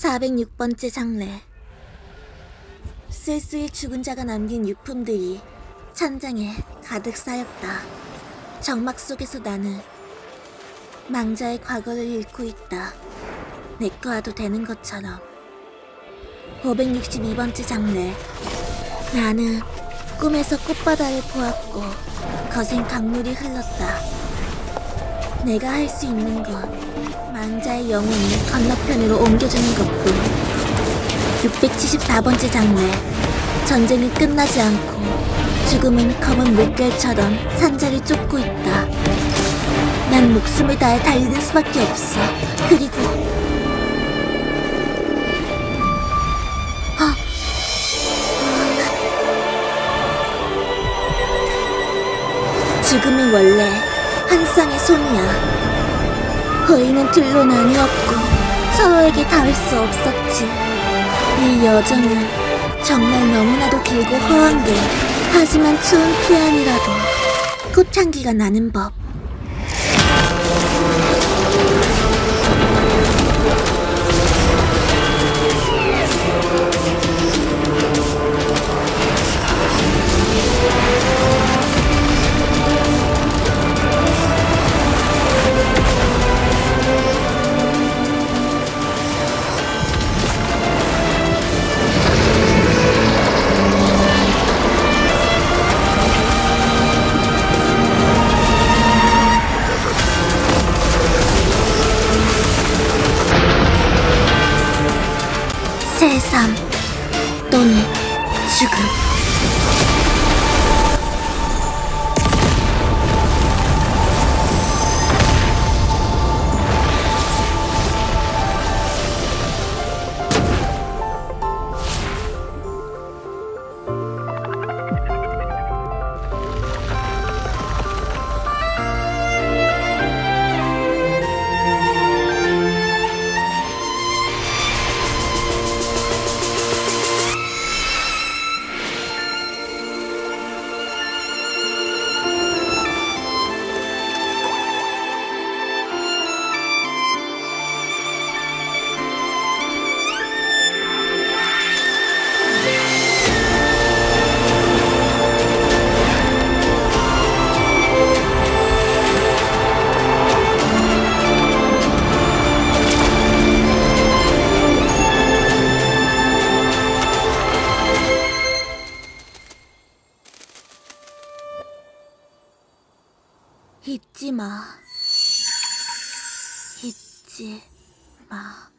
406번째 장례. 쓸쓸히 죽은 자가 남긴 유품들이 천장에 가득 쌓였다. 정막 속에서 나는 망자의 과거를 잃고 있다. 내 거와도 되는 것처럼. 562번째 장례. 나는 꿈에서 꽃바다를 보았고 거센 강물이 흘렀다. 내가 할 수 있는 건 망자의 영혼을 건너편으로 옮겨주는 것뿐. 674번째 장례. 전쟁이 끝나지 않고 죽음은 검은 물결처럼 산자를 쫓고 있다. 난 목숨을 다해 달리는 수밖에 없어. 그리고 아, 죽음이 원래 한 쌍의 손이야. 거인은 둘로 나뉘었고 서로에게 닿을 수 없었지. 이 여정은 정말 너무나도 길고 허한 게 하지만 추운 피안이라도 꽃향기가 나는 법. 세상 또는 죽음. 잊지 마. 잊지 마.